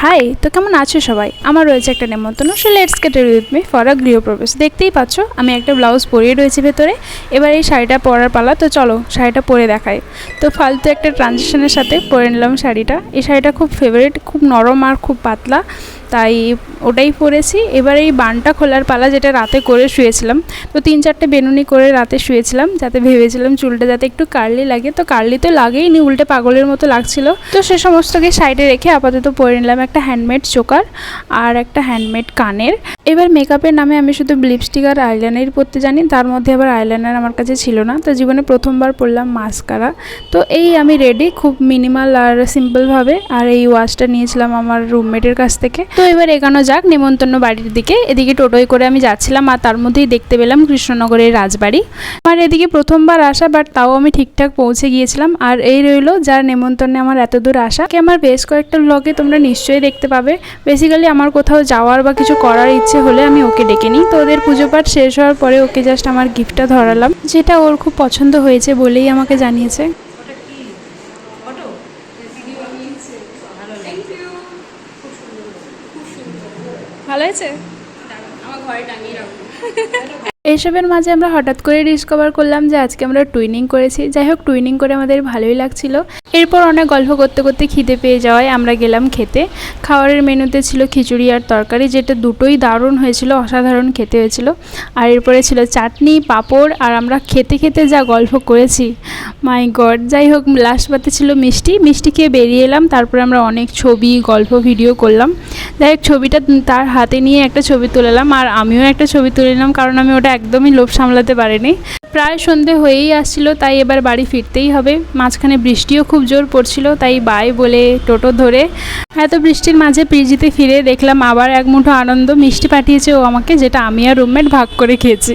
High তো কেমন আছো সবাই? আমার রয়েছে একটা নেমন্তন্ন। So let's get with me for a গৃহপ্রবেশ। দেখতেই পাচ্ছ, আমি একটা ব্লাউজ পরিয়ে রয়েছি ভেতরে। এবার এই শাড়িটা পরার পালা, তো চলো শাড়িটা পরে দেখাই। তো ফালতু একটা ট্রানজেকশনের সাথে পরে নিলাম শাড়িটা। এই শাড়িটা খুব ফেভারিট খুব নরম আর খুব পাতলা। তাই ওটাই পরেছি। এবার এই বানটা খোলার পালা যেটা রাতে করে শুয়েছিলাম, তো তিন চারটে বেনুনি করে রাতে শুয়েছিলাম, যাতে ভেবেছিলাম চুলটা যাতে একটু কার্লি লাগে। তো কার্লি তো লাগেইনি, উল্টে পাগলের মতো লাগছিল। তো সে সমস্তকে সাইডে রেখে আপাতত পরে নিলাম একটা হ্যান্ডমেড চোকার আর একটা হ্যান্ডমেড কানের। এবার মেকআপের নামে আমি শুধু লিপস্টিক আর আইলাইনার পরতে জানি, তার মধ্যে আবার আইলাইনার আমার কাছে ছিল না। তো জীবনে প্রথমবার পরলাম মাস্কারা তো এই আমি রেডি খুব মিনিমাল আর সিম্পলভাবে আর এই ওয়াশটা নিয়েছিলাম আমার রুমমেটের কাছ থেকে। তো এবার এগানো যাক, নেমন্তন্ন বাড়ির দিকে। এদিকে টোটোয় করে আমি যাচ্ছিলাম আর তার মধ্যেই দেখতে পেলাম কৃষ্ণনগরের রাজবাড়ি। আমার এদিকে প্রথমবার আসা, বাট তাও আমি ঠিকঠাক পৌঁছে গিয়েছিলাম। আর এই রইল যার নেমন্তন্নে আমার এত দূর আসা। কে আমার বেশ কয়েকটা ব্লগে তোমরা নিশ্চয়ই দেখতে পাবে। বেসিক্যালি আমার কোথাও যাওয়ার বা কিছু করার ইচ্ছে হলে আমি ওকে ডেকে নিই। তো ওদের পুজো পাঠ শেষ হওয়ার পরে ওকে জাস্ট আমার গিফটটা ধরালাম, যেটা ওর খুব পছন্দ হয়েছে বলেই আমাকে জানিয়েছে। ভালো হয়েছে? এইসবের মাঝে আমরা হঠাৎ করে ডিসকভার করলাম যে আজকে আমরা টুইনিং করেছি। যাই হোক টুইনিং করে আমাদের ভালোই লাগছিল। এরপর অনেক গল্প করতে করতে খিদে পেয়ে যাওয়ায় আমরা গেলাম খেতে। খাওয়ারের মেনুতে ছিল খিচুড়ি আর তরকারি, যেটা দুটোই দারুণ হয়েছিল, অসাধারণ খেতে হয়েছিল। আর এরপরে ছিল চাটনি, পাঁপড়, আর আমরা খেতে খেতে যা গল্প করেছি। মাই গড যাই হোক লাস্ট পাতে ছিল মিষ্টি। মিষ্টি খেয়ে বেরিয়ে এলাম, তারপরে আমরা অনেক ছবি, গল্প ভিডিও করলাম। যাই হোক, ছবিটা তার হাতে নিয়ে একটা ছবি তুলেলাম আর আমিও একটা ছবি তুলে নিলাম, কারণ আমি ওটা একদমই লোভ সামলাতে পারেনি। প্রায় সন্ধে হয়েই আসছিল, তাই এবার বাড়ি ফিরতেই হবে। মাঝখানে বৃষ্টিও খুব জোর পড়ছিল, তাই বাই বলে টোটো ধরে এত বৃষ্টির মাঝে পিজিতে ফিরে দেখলাম আবার এক মুঠো আনন্দ মিষ্টি পাঠিয়েছে ও আমাকে, যেটা আমি আর রুমমেট ভাগ করে খেয়েছি।